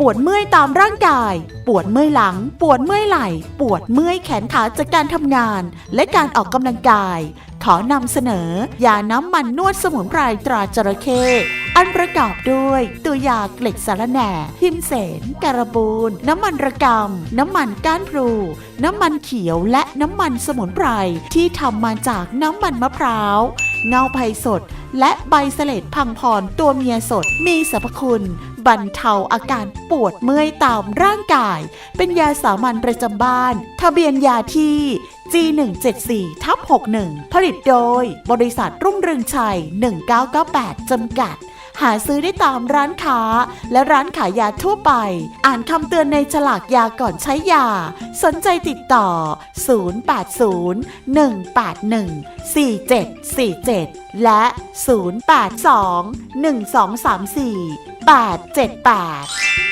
ปวดเมื่อยตามร่างกาย ปวดเมื่อยหลัง ปวดเมื่อยไหล่ ปวดเมื่อยแขนขาจากการทำงาน และการออกกำลังกาย ขอนำเสนอยาน้ำมันนวดสมุนไพรตราจระเข้อันประกอบด้วย ตัวยาเกล็ดสารแหน่ หิมเสนการบูน น้ำมันระกำ น้ำมันก้านพลู น้ำมันเขียวและน้ำมันสมุนไพรที่ทำมาจากน้ำมันมะพร้าว เงาไผ่สด และใบเสลดพังพรตัวเมียสด มีสรรพคุณ บรรเทาอาการปวดเมื่อยตามร่างกาย เป็นยาสามัญประจำบ้าน ทะเบียนยาที่ G174 ทับ61 ผลิตโดย บริษัทรุ่งเรืองชัย 1998 จำกัด หาซื้อได้ตามร้านค้า และร้านขายยาทั่วไป อ่านคำเตือนในฉลากยาก่อนใช้ยา สนใจติดต่อ 080-181-4747 และ 082-1234-878